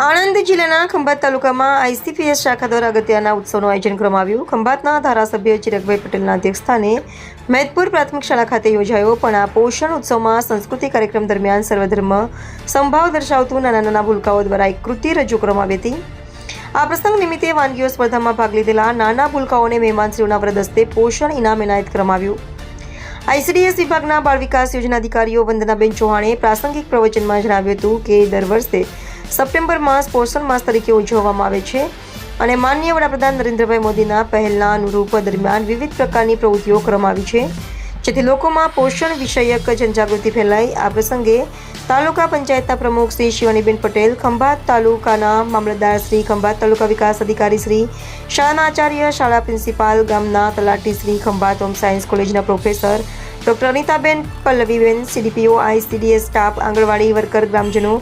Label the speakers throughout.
Speaker 1: આણંદ જિલ્લાના ખંભાત તાલુકામાં આઈસીપીએસ શાખા દ્વારા અગત્યના ઉત્સવનું આયોજન કરવામાં આવ્યું. ખંભાતના ધારાસભ્ય ચિરકભાઈ પટેલના અધ્યક્ષસ્થાને મૈદપુર પ્રાથમિક શાળા ખાતે યોજાયો, પણ આ પોષણ ઉત્સવમાં સંસ્કૃતિ કાર્યક્રમ દરમિયાન સર્વધર્મ સંભાવ દર્શાવતું નાના નાના ભૂલકાઓ દ્વારા એક કૃતિ રજૂ કરવામાં આવી હતી. આ પ્રસંગ નિમિત્તે વાનગીઓ સ્પર્ધામાં ભાગ લીધેલા નાના ભૂલકાઓને મહેમાનશ્રીઓના વરદસ્તે પોષણ ઇનામ એનાયત કરવામાં આવ્યું. આઈસીડીએસ વિભાગના બાળ વિકાસ યોજના અધિકારીઓ વંદનાબેન ચૌહાણે પ્રાસંગિક પ્રવચનમાં જણાવ્યું હતું કે, દર વર્ષે સપ્ટેમ્બર માસ પોષણ માસ તરીકે ઉજવવામાં આવે છે અને માનનીય વડાપ્રધાન નરેન્દ્રભાઈ મોદીના પહેલના અનુરૂપ દરમિયાન વિવિધ પ્રકારની પ્રવૃત્તિઓ કરવામાં આવી છે. જેથી લોકોમાં પોષણ વિષયક જનજાગૃતિ ફેલાય. આ પ્રસંગે તાલુકા પંચાયતના પ્રમુખ શ્રી શિવાનીબેન પટેલ ખંભાત તાલુકાના મામલતદાર શ્રી ખંભાત તાલુકા વિકાસ અધિકારી શ્રી, શાળાના આચાર્ય, શાળા પ્રિન્સિપાલ, ગામના તલાટી શ્રી ખંભાત હોમ સાયન્સ કોલેજના professor doctor Anitaben Pallaviben CDPO ICDS staff, anganwadi worker, ગ્રામજનો,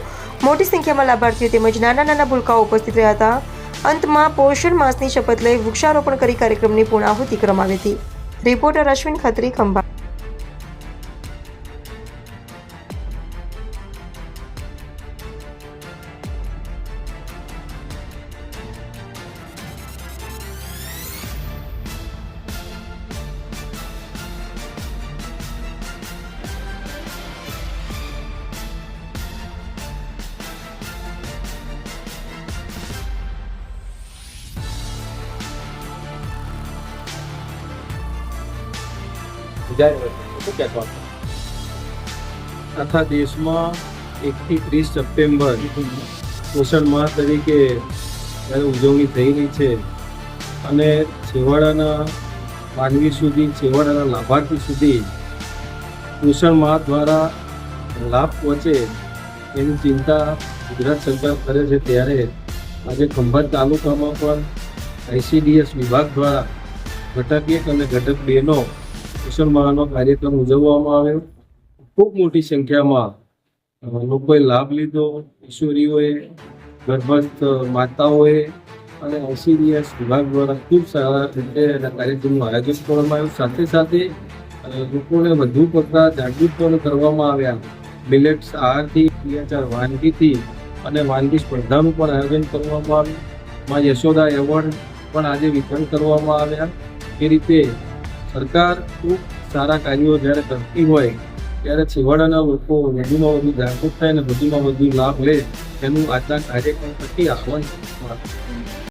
Speaker 1: મોટી સંખ્યામાં લાભાર્થીઓ તેમજ નાના નાના ભૂલકાઓ ઉપસ્થિત રહ્યા હતા. અંતમાં પોષણ માસની શપથ લઈ વૃક્ષારોપણ કરી કાર્યક્રમની પૂર્ણાહુતિ કરવામાં આવી હતી. રિપોર્ટર અશ્વિન ખત્રી, ખંભાત.
Speaker 2: આખા દેશમાં એકથી ત્રીસ સપ્ટેમ્બર પોષણ માસ તરીકે ઉજવણી થઈ રહી છે અને છેવાડાના માનવી સુધી, છેવાડાના લાભાર્થી સુધી પોષણ માસ દ્વારા લાભ પહોંચે એની ચિંતા ગુજરાત સરકાર કરે છે ત્યારે આજે ખંભાત તાલુકામાં પણ આઈસીડીએસ વિભાગ દ્વારા ઘટક એક અને ઘટક બેનો પોષણ મહાનો કાર્યક્રમ ઉજવવામાં આવ્યો ખૂબ મોટી સંખ્યામાં લોકોએ લાભ લીધો. કિશોરીઓએ, ગર્ભસ્થ માતાઓએ અને આઈસીડીએસ વિભાગ દ્વારા ખૂબ સારા રીતે એના કાર્યક્રમનું આયોજન કરવામાં આવ્યું. સાથે સાથે લોકોને વધુ પડતા જાગૃત પણ કરવામાં આવ્યા. મિલેટ્સ આહારથી ક્રિયાચાર વાનગીથી અને વાનગી સ્પર્ધાનું પણ આયોજન કરવામાં આવ્યું. માં યશોદા એવોર્ડ પણ આજે વિતરણ કરવામાં આવ્યા. એ રીતે સરકાર ખૂબ સારા કાર્યો જ્યારે કરતી હોય, ત્યારે છેવાડાના લોકો વધુમાં વધુ જાગૃત થાય અને વધુમાં વધુ લાભ લે, એનું આજના કાર્યક્રમ પછી આહવાન.